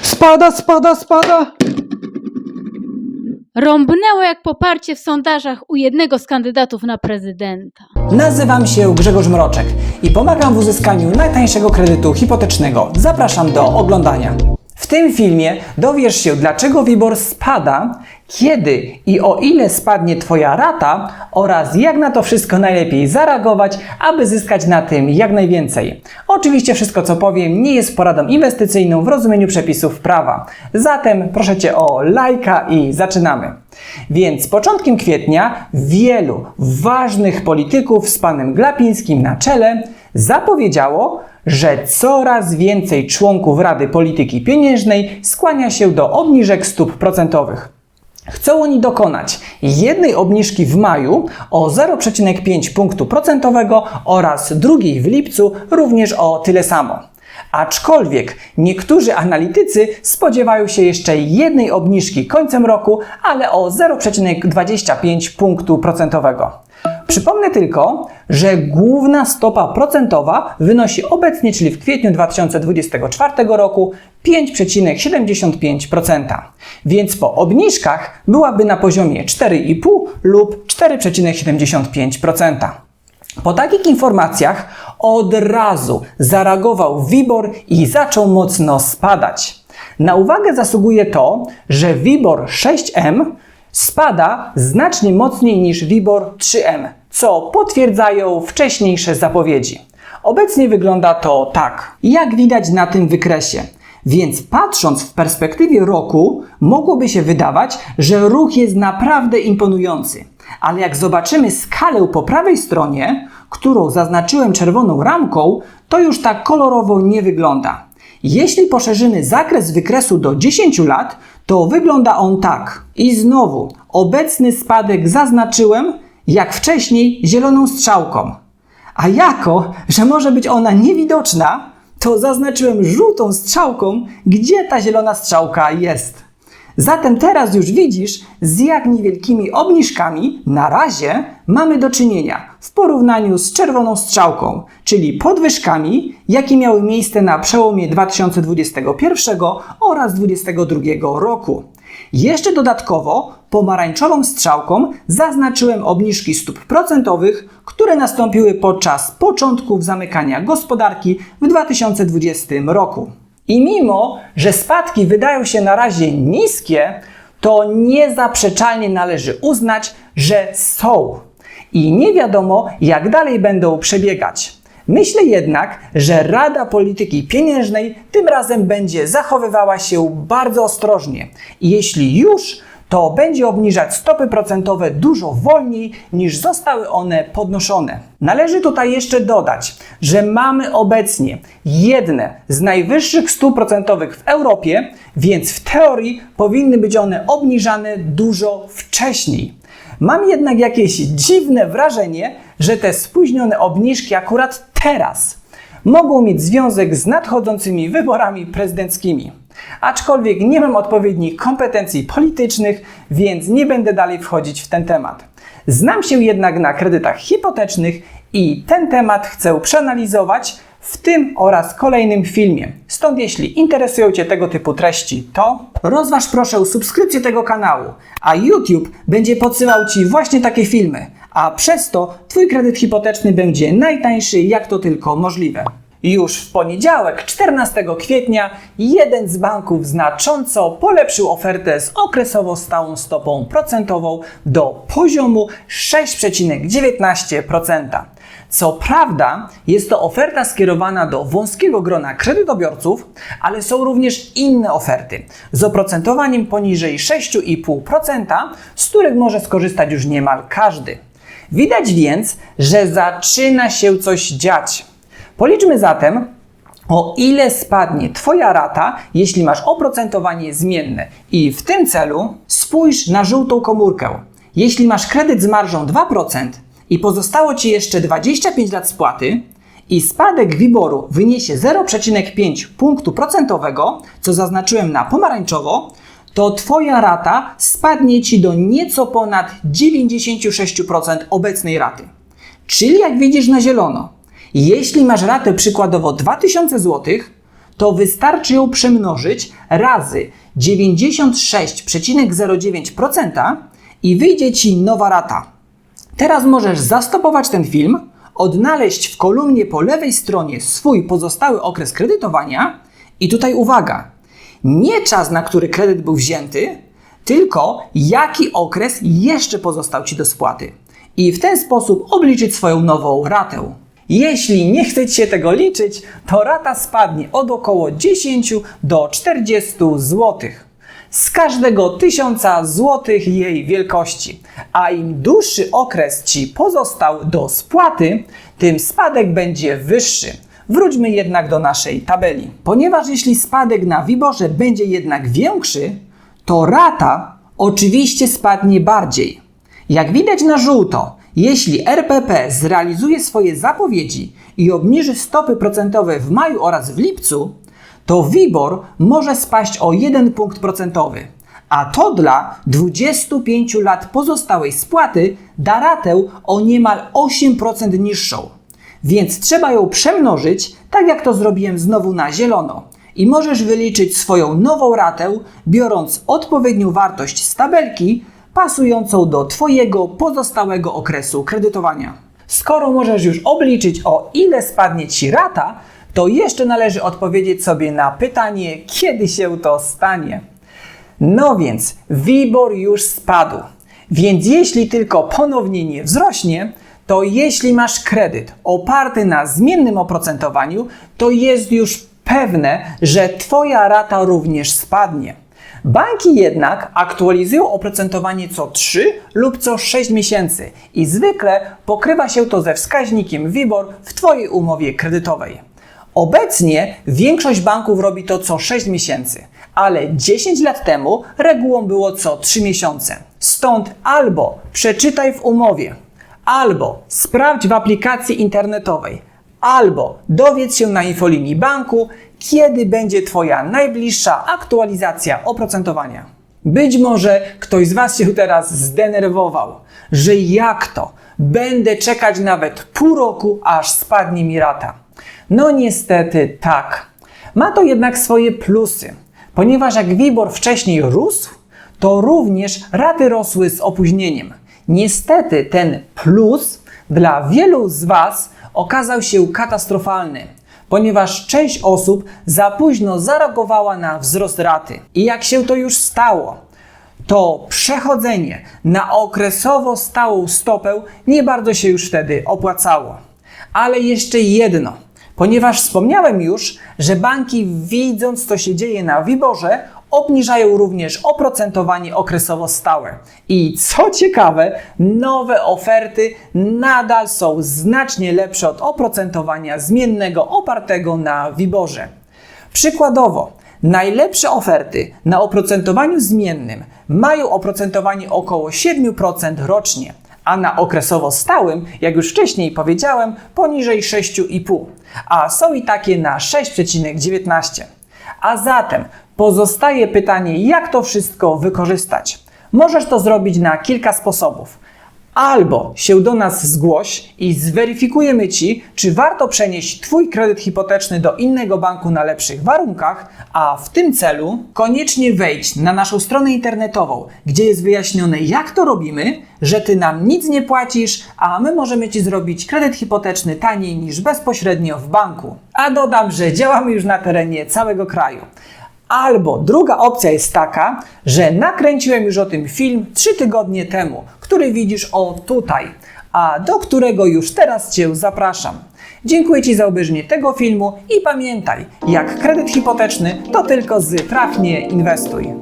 Spada, spada, spada! Rąbnęło jak poparcie w sondażach u jednego z kandydatów na prezydenta. Nazywam się Grzegorz Mroczek i pomagam w uzyskaniu najtańszego kredytu hipotecznego. Zapraszam do oglądania. W tym filmie dowiesz się, dlaczego WIBOR spada, kiedy i o ile spadnie Twoja rata oraz jak na to wszystko najlepiej zareagować, aby zyskać na tym jak najwięcej. Oczywiście wszystko co powiem nie jest poradą inwestycyjną w rozumieniu przepisów prawa. Zatem proszę Cię o lajka i zaczynamy. Więc początkiem kwietnia wielu ważnych polityków z panem Glapińskim na czele zapowiedziało, że coraz więcej członków Rady Polityki Pieniężnej skłania się do obniżek stóp procentowych. Chcą oni dokonać jednej obniżki w maju o 0,5 punktu procentowego oraz drugiej w lipcu również o tyle samo. Aczkolwiek niektórzy analitycy spodziewają się jeszcze jednej obniżki końcem roku, ale o 0,25 punktu procentowego. Przypomnę tylko, że główna stopa procentowa wynosi obecnie, czyli w kwietniu 2024 roku, 5,75%, więc po obniżkach byłaby na poziomie 4,5 lub 4,75%. Po takich informacjach od razu zareagował WIBOR i zaczął mocno spadać. Na uwagę zasługuje to, że WIBOR 6M spada znacznie mocniej niż WIBOR 3M, co potwierdzają wcześniejsze zapowiedzi. Obecnie wygląda to tak, jak widać na tym wykresie. Więc patrząc w perspektywie roku, mogłoby się wydawać, że ruch jest naprawdę imponujący. Ale jak zobaczymy skalę po prawej stronie, którą zaznaczyłem czerwoną ramką, to już tak kolorowo nie wygląda. Jeśli poszerzymy zakres wykresu do 10 lat, to wygląda on tak. I znowu, obecny spadek zaznaczyłem, jak wcześniej, zieloną strzałką. A jako, że może być ona niewidoczna, to zaznaczyłem żółtą strzałką, gdzie ta zielona strzałka jest. Zatem teraz już widzisz, z jak niewielkimi obniżkami na razie mamy do czynienia w porównaniu z czerwoną strzałką, czyli podwyżkami, jakie miały miejsce na przełomie 2021 oraz 2022 roku. Jeszcze dodatkowo pomarańczową strzałką zaznaczyłem obniżki stóp procentowych, które nastąpiły podczas początków zamykania gospodarki w 2020 roku. I mimo, że spadki wydają się na razie niskie, to niezaprzeczalnie należy uznać, że są. I nie wiadomo, jak dalej będą przebiegać. Myślę jednak, że Rada Polityki Pieniężnej tym razem będzie zachowywała się bardzo ostrożnie. I jeśli już, to będzie obniżać stopy procentowe dużo wolniej niż zostały one podnoszone. Należy tutaj jeszcze dodać, że mamy obecnie jedne z najwyższych stóp procentowych w Europie, więc w teorii powinny być one obniżane dużo wcześniej. Mam jednak jakieś dziwne wrażenie, że te spóźnione obniżki akurat teraz mogą mieć związek z nadchodzącymi wyborami prezydenckimi. Aczkolwiek nie mam odpowiednich kompetencji politycznych, więc nie będę dalej wchodzić w ten temat. Znam się jednak na kredytach hipotecznych i ten temat chcę przeanalizować w tym oraz kolejnym filmie. Stąd jeśli interesują Cię tego typu treści, to rozważ proszę subskrypcję tego kanału, a YouTube będzie podsyłał Ci właśnie takie filmy, a przez to Twój kredyt hipoteczny będzie najtańszy jak to tylko możliwe. Już w poniedziałek, 14 kwietnia, jeden z banków znacząco polepszył ofertę z okresowo stałą stopą procentową do poziomu 6,19%. Co prawda, jest to oferta skierowana do wąskiego grona kredytobiorców, ale są również inne oferty z oprocentowaniem poniżej 6,5%, z których może skorzystać już niemal każdy. Widać więc, że zaczyna się coś dziać. Policzmy zatem, o ile spadnie Twoja rata, jeśli masz oprocentowanie zmienne. I w tym celu spójrz na żółtą komórkę. Jeśli masz kredyt z marżą 2% i pozostało Ci jeszcze 25 lat spłaty i spadek WIBOR-u wyniesie 0,5 punktu procentowego, co zaznaczyłem na pomarańczowo, to Twoja rata spadnie Ci do nieco ponad 96% obecnej raty. Czyli jak widzisz na zielono, jeśli masz ratę przykładowo 2000 zł, to wystarczy ją przemnożyć razy 96,09% i wyjdzie Ci nowa rata. Teraz możesz zastopować ten film, odnaleźć w kolumnie po lewej stronie swój pozostały okres kredytowania i tutaj uwaga, nie czas, na który kredyt był wzięty, tylko jaki okres jeszcze pozostał Ci do spłaty. I w ten sposób obliczyć swoją nową ratę. Jeśli nie chcecie tego liczyć, to rata spadnie od około 10 do 40 zł z każdego tysiąca złotych jej wielkości. A im dłuższy okres Ci pozostał do spłaty, tym spadek będzie wyższy. Wróćmy jednak do naszej tabeli. Ponieważ jeśli spadek na Wiborze będzie jednak większy, to rata oczywiście spadnie bardziej. Jak widać na żółto, jeśli RPP zrealizuje swoje zapowiedzi i obniży stopy procentowe w maju oraz w lipcu, to WIBOR może spaść o 1 punkt procentowy, a to dla 25 lat pozostałej spłaty da ratę o niemal 8% niższą. Więc trzeba ją przemnożyć, tak jak to zrobiłem znowu na zielono. I możesz wyliczyć swoją nową ratę, biorąc odpowiednią wartość z tabelki, pasującą do Twojego pozostałego okresu kredytowania. Skoro możesz już obliczyć o ile spadnie Ci rata, to jeszcze należy odpowiedzieć sobie na pytanie, kiedy się to stanie. No więc, WIBOR już spadł. Więc jeśli tylko ponownie nie wzrośnie, to jeśli masz kredyt oparty na zmiennym oprocentowaniu, to jest już pewne, że Twoja rata również spadnie. Banki jednak aktualizują oprocentowanie co 3 lub co 6 miesięcy i zwykle pokrywa się to ze wskaźnikiem WIBOR w Twojej umowie kredytowej. Obecnie większość banków robi to co 6 miesięcy, ale 10 lat temu regułą było co 3 miesiące. Stąd albo przeczytaj w umowie, albo sprawdź w aplikacji internetowej, albo dowiedz się na infolinii banku, kiedy będzie Twoja najbliższa aktualizacja oprocentowania. Być może ktoś z Was się teraz zdenerwował, że jak to? Będę czekać nawet pół roku, aż spadnie mi rata. No niestety tak. Ma to jednak swoje plusy, ponieważ jak WIBOR wcześniej rósł, to również raty rosły z opóźnieniem. Niestety ten plus dla wielu z Was okazał się katastrofalny, ponieważ część osób za późno zareagowała na wzrost raty. I jak się to już stało, to przechodzenie na okresowo stałą stopę nie bardzo się już wtedy opłacało. Ale jeszcze jedno, ponieważ wspomniałem już, że banki widząc co się dzieje na Wiborze, obniżają również oprocentowanie okresowo stałe. I co ciekawe, nowe oferty nadal są znacznie lepsze od oprocentowania zmiennego opartego na Wiborze. Przykładowo, najlepsze oferty na oprocentowaniu zmiennym mają oprocentowanie około 7% rocznie, a na okresowo stałym, jak już wcześniej powiedziałem, poniżej 6,5, a są i takie na 6,19. A zatem pozostaje pytanie, jak to wszystko wykorzystać. Możesz to zrobić na kilka sposobów. Albo się do nas zgłoś i zweryfikujemy Ci, czy warto przenieść Twój kredyt hipoteczny do innego banku na lepszych warunkach, a w tym celu koniecznie wejdź na naszą stronę internetową, gdzie jest wyjaśnione, jak to robimy, że Ty nam nic nie płacisz, a my możemy Ci zrobić kredyt hipoteczny taniej niż bezpośrednio w banku. A dodam, że działamy już na terenie całego kraju. Albo druga opcja jest taka, że nakręciłem już o tym film 3 tygodnie temu, który widzisz o tutaj, a do którego już teraz Cię zapraszam. Dziękuję Ci za obejrzenie tego filmu i pamiętaj, jak kredyt hipoteczny to tylko z trafnie inwestuj.